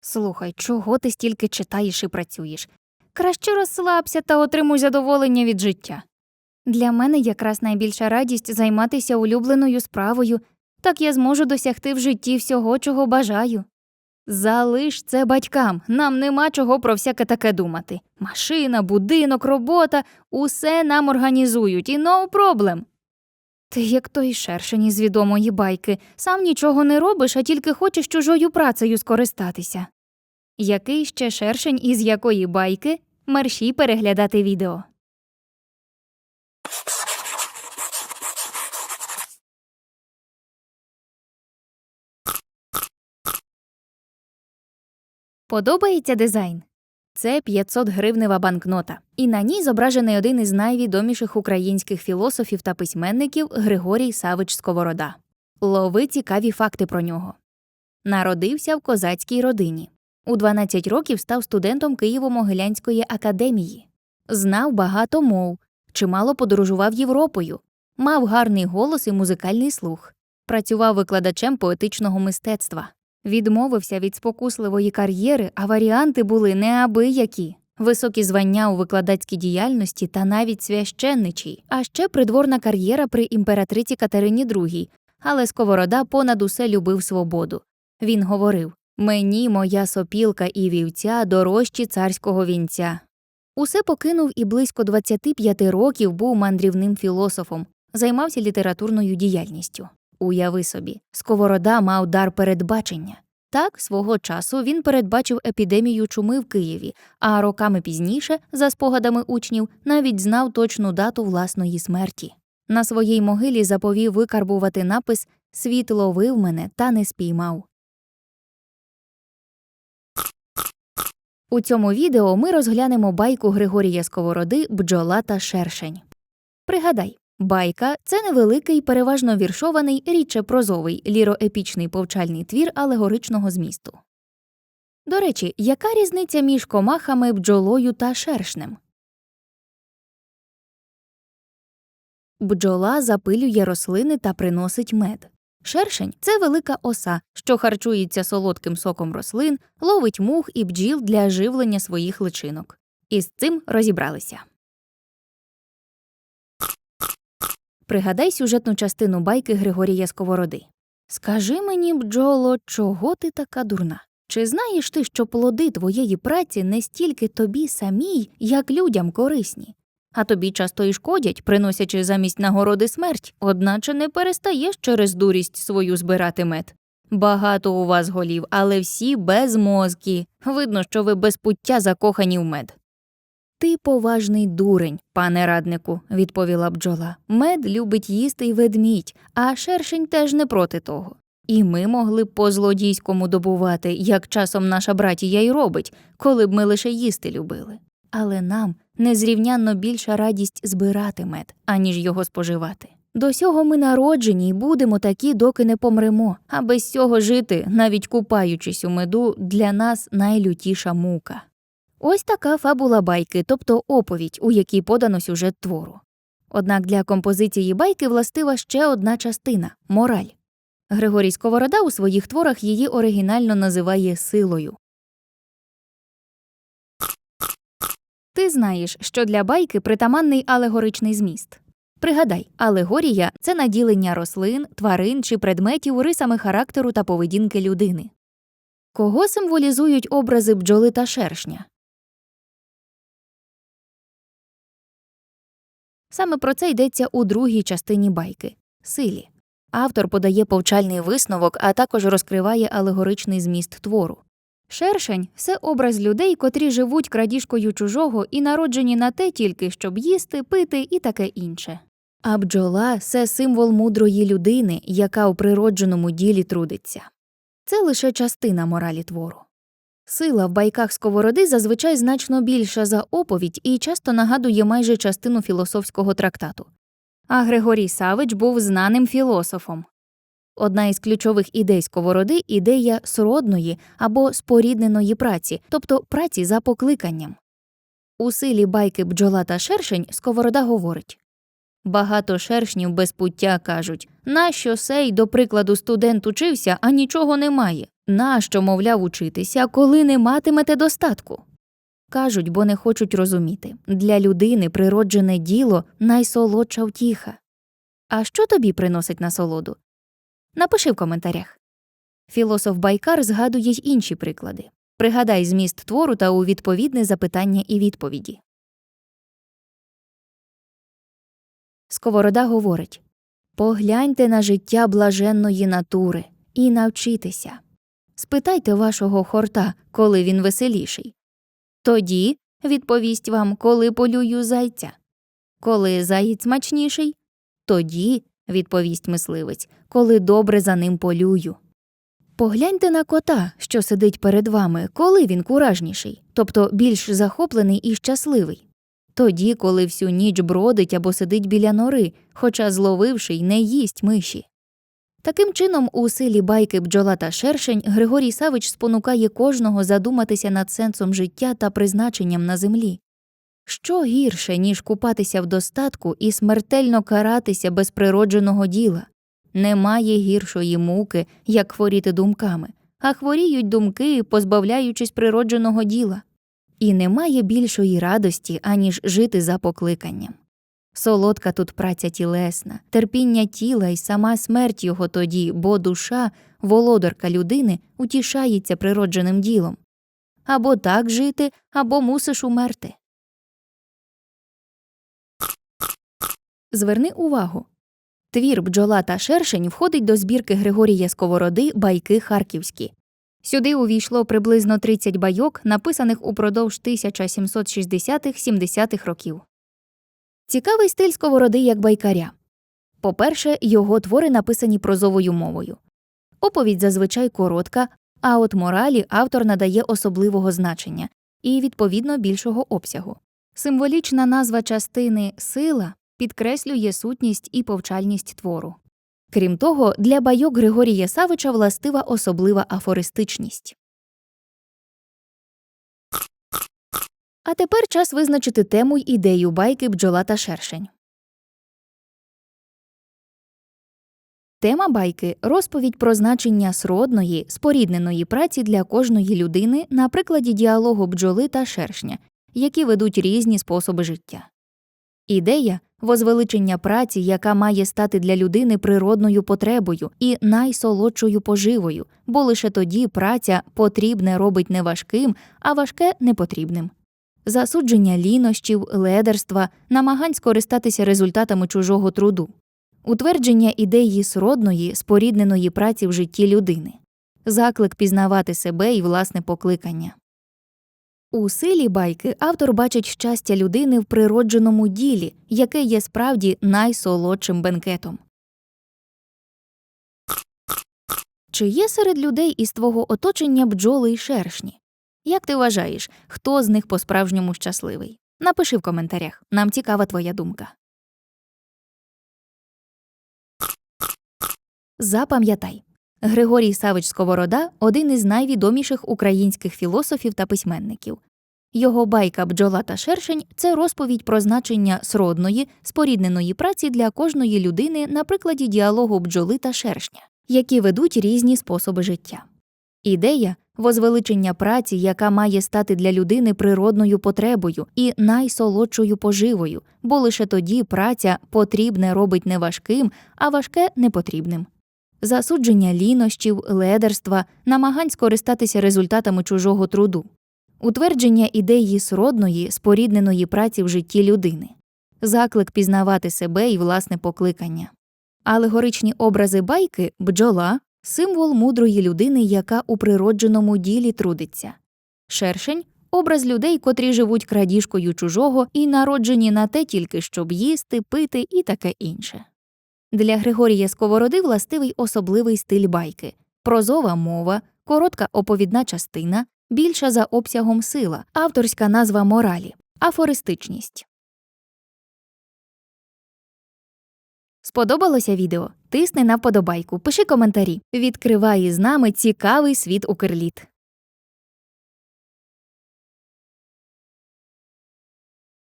Слухай, чого ти стільки читаєш і працюєш? Краще розслабся та отримуй задоволення від життя. Для мене якраз найбільша радість займатися улюбленою справою, так я зможу досягти в житті всього, чого бажаю. Залиш це батькам, нам нема чого про всяке таке думати. Машина, будинок, робота усе нам організують, і no problem. Ти як той шершень із відомої байки, сам нічого не робиш, а тільки хочеш чужою працею скористатися. Який ще шершень із якої байки? Мерщій переглядати відео. Подобається дизайн? Це 500 гривнева банкнота, і на ній зображений один із найвідоміших українських філософів та письменників Григорій Савич Сковорода. Лови цікаві факти про нього. Народився в козацькій родині. У 12 років став студентом Києво-Могилянської академії. Знав багато мов, чимало подорожував Європою, мав гарний голос і музикальний слух, працював викладачем поетичного мистецтва. Відмовився від спокусливої кар'єри, а варіанти були неабиякі. Високі звання у викладацькій діяльності та навіть священничій, а ще придворна кар'єра при імператриці Катерині II, але Сковорода понад усе любив свободу. Він говорив Мені моя сопілка і вівця дорожчі царського вінця. Усе покинув і близько 25 років був мандрівним філософом, займався літературною діяльністю. Уяви собі, Сковорода мав дар передбачення. Так, свого часу він передбачив епідемію чуми в Києві, а роками пізніше, за спогадами учнів, навіть знав точну дату власної смерті. На своїй могилі заповів викарбувати напис Світ ловив мене та не спіймав. У цьому відео ми розглянемо байку Григорія Сковороди Бджола та шершень. Пригадай, байка це невеликий, переважно віршований, рідше прозовий, ліроепічний повчальний твір алегоричного змісту. До речі, яка різниця між комахами, бджолою та шершнем? Бджола запилює рослини та приносить мед. Шершень це велика оса, що харчується солодким соком рослин, ловить мух і бджіл для живлення своїх личинок. І з цим розібралися. Пригадай сюжетну частину байки Григорія Сковороди. Скажи мені, бджоло, чого ти така дурна? Чи знаєш ти, що плоди твоєї праці не стільки тобі самій, як людям корисні? А тобі часто і шкодять, приносячи замість нагороди смерть, одначе не перестаєш через дурість свою збирати мед. Багато у вас голів, але всі безмозкі. Видно, що ви без пуття закохані в мед. Ти поважний дурень, пане раднику, відповіла бджола. Мед любить їсти й ведмідь, а шершень теж не проти того. І ми могли б по злодійському добувати, як часом наша братія й робить, коли б ми лише їсти любили. Але нам незрівнянно більша радість збирати мед, аніж його споживати. До сього ми народжені й будемо такі, доки не помремо, а без цього жити, навіть купаючись у меду, для нас найлютіша мука. Ось така фабула байки, тобто оповідь, у якій подано сюжет твору. Однак для композиції байки властива ще одна частина мораль. Григорій Сковорода у своїх творах її оригінально називає силою. Ти знаєш, що для байки притаманний алегоричний зміст. Пригадай, алегорія це наділення рослин, тварин чи предметів рисами характеру та поведінки людини. Кого символізують образи бджоли та шершня? Саме про це йдеться у другій частині байки силі. Автор подає повчальний висновок, а також розкриває алегоричний зміст твору. Шершень це образ людей, котрі живуть крадіжкою чужого і народжені на те тільки, щоб їсти, пити і таке інше. А бджола це символ мудрої людини, яка у природженому ділі трудиться. Це лише частина моралі твору. Сила в байках сковороди зазвичай значно більша за оповідь і часто нагадує майже частину філософського трактату. А Григорій Савич був знаним філософом. Одна із ключових ідей сковороди ідея сродної або спорідненої праці, тобто праці за покликанням. У силі байки бджола та шершень сковорода говорить Багато шершнів без пуття кажуть нащо сей, до прикладу, студент учився, а нічого немає. Нащо, мовляв, учитися, коли не матимете достатку? Кажуть, бо не хочуть розуміти для людини природжене діло найсолодша втіха. А що тобі приносить насолоду? Напиши в коментарях. Філософ Байкар згадує й інші приклади. Пригадай зміст твору та у відповідне запитання і відповіді. Сковорода говорить Погляньте на життя блаженної натури і навчитеся. Спитайте вашого хорта, коли він веселіший. Тоді відповість вам, коли полюю зайця. Коли заєць смачніший, тоді, відповість мисливець, коли добре за ним полюю. Погляньте на кота, що сидить перед вами, коли він куражніший, тобто більш захоплений і щасливий. Тоді, коли всю ніч бродить або сидить біля нори, хоча зловивши й не їсть миші. Таким чином, у силі байки бджола та шершень Григорій Савич спонукає кожного задуматися над сенсом життя та призначенням на землі. Що гірше, ніж купатися в достатку і смертельно каратися без природженого діла? Немає гіршої муки, як хворіти думками, а хворіють думки, позбавляючись природженого діла. І немає більшої радості, аніж жити за покликанням. Солодка тут праця тілесна, терпіння тіла і сама смерть його тоді, бо душа, володарка людини, утішається природженим ділом. Або так жити, або мусиш умерти. Зверни увагу. Твір бджола та шершень входить до збірки Григорія Сковороди Байки Харківські. Сюди увійшло приблизно 30 байок, написаних упродовж 1760-70-х років. Цікавий стиль сковороди як байкаря. По-перше, його твори написані прозовою мовою. Оповідь зазвичай коротка, а от моралі автор надає особливого значення і, відповідно, більшого обсягу. Символічна назва частини сила підкреслює сутність і повчальність твору. Крім того, для байок Григорія Савича властива особлива афористичність. А тепер час визначити тему й ідею байки бджола та шершень. Тема байки розповідь про значення сродної, спорідненої праці для кожної людини на прикладі діалогу бджоли та шершня, які ведуть різні способи життя. Ідея возвеличення праці, яка має стати для людини природною потребою і найсолодшою поживою, бо лише тоді праця потрібне робить не важким, а важке непотрібним. Засудження лінощів, ледерства, намагань скористатися результатами чужого труду, утвердження ідеї сродної, спорідненої праці в житті людини, заклик пізнавати себе і власне покликання. У силі байки автор бачить щастя людини в природженому ділі, яке є справді найсолодшим бенкетом. Чи є серед людей із твого оточення бджоли й шершні? Як ти вважаєш, хто з них по справжньому щасливий? Напиши в коментарях, нам цікава твоя думка. Запам'ятай Григорій Савич Сковорода один із найвідоміших українських філософів та письменників. Його байка бджола та шершень це розповідь про значення сродної, спорідненої праці для кожної людини на прикладі діалогу бджоли та шершня, які ведуть різні способи життя. Ідея возвеличення праці, яка має стати для людини природною потребою і найсолодшою поживою, бо лише тоді праця потрібне робить не важким, а важке непотрібним. Засудження лінощів, ледерства, намагань скористатися результатами чужого труду, утвердження ідеї сродної, спорідненої праці в житті людини, заклик пізнавати себе і власне покликання. Алегоричні образи байки бджола символ мудрої людини, яка у природженому ділі трудиться, шершень образ людей, котрі живуть крадіжкою чужого і народжені на те тільки, щоб їсти, пити і таке інше. Для Григорія Сковороди властивий особливий стиль байки прозова мова, коротка оповідна частина, більша за обсягом сила, авторська назва моралі, афористичність. Сподобалося відео? Тисни на вподобайку, пиши коментарі. Відкривай із нами цікавий світ Укрліт.